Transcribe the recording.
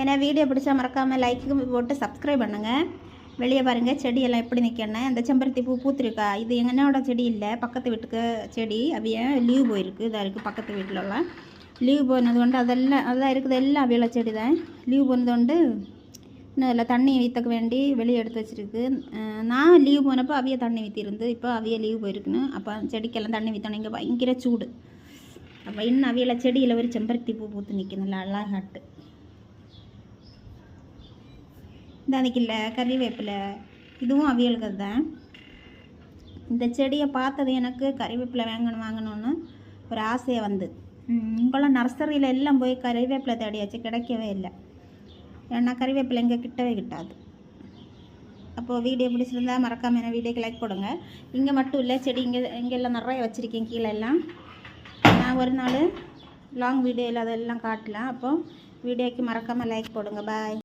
ஏன்னா வீடியோ பிடிச்சா மறக்காமல் லைக்கு போட்டு சப்ஸ்கிரைப் பண்ணுங்கள் வெளியே பாருங்கள் செடியெல்லாம் எப்படி நிற்கணும் அந்த செம்பருத்தி பூ பூத்திருக்கா? இது என்னோட செடி இல்லை. பக்கத்து வீட்டுக்கு செடி. அவிய லீவ் போயிருக்கு? இதாக இருக்குது பக்கத்து வீட்டிலலாம் லீவ் போனது கொண்டு அதெல்லாம் அதான் இருக்குது எல்லாம் அவியல செடி தான் லீவ் போனது கொண்டு இன்னும் அதில் தண்ணி வீத்தக்க வேண்டி வெளியே எடுத்து வச்சிருக்கு. நான் லீவ் போனப்போ அவிய தண்ணி ஊற்றிருந்து இப்போ அவிய லீவ் போயிருக்குன்னு. அப்போ செடிக்கெல்லாம் தண்ணி ஊற்றணும் இங்கே பயங்கர சூடு. அப்போ இன்னும் அவியில் செடியில் ஒரு செம்பருத்தி பூ பூத்து நிற்கணும் அழகாட்டு. இந்த இல்லை கறிவேப்பிலை. இதுவும் அவியலுக்கு தான் இந்த செடியை பார்த்தது எனக்கு கறிவேப்பிலை வாங்கணும் வாங்கணும்னு ஒரு ஆசையை வந்து. இங்கெல்லாம் நர்சரியில் எல்லாம் போய் கறிவேப்பிலை தேடியாச்சு கிடைக்கவே இல்லை. ஏன்னா கறிவேப்பிலை இங்கே கிட்டவே கிட்டாது. அப்போது வீடியோ பிடிச்சிருந்தா மறக்காமல் என்ன வீடியோக்கு லைக் போடுங்க. இங்கே மட்டும் இல்லை செடி இங்கே இங்கெல்லாம் நிறைய வச்சுருக்கேன் கீழே எல்லாம். நான் ஒரு நாள் லாங் வீடியோவில் அதெல்லாம் காட்டலாம். அப்போது வீடியோக்கு மறக்காமல் லைக் போடுங்க. பாய்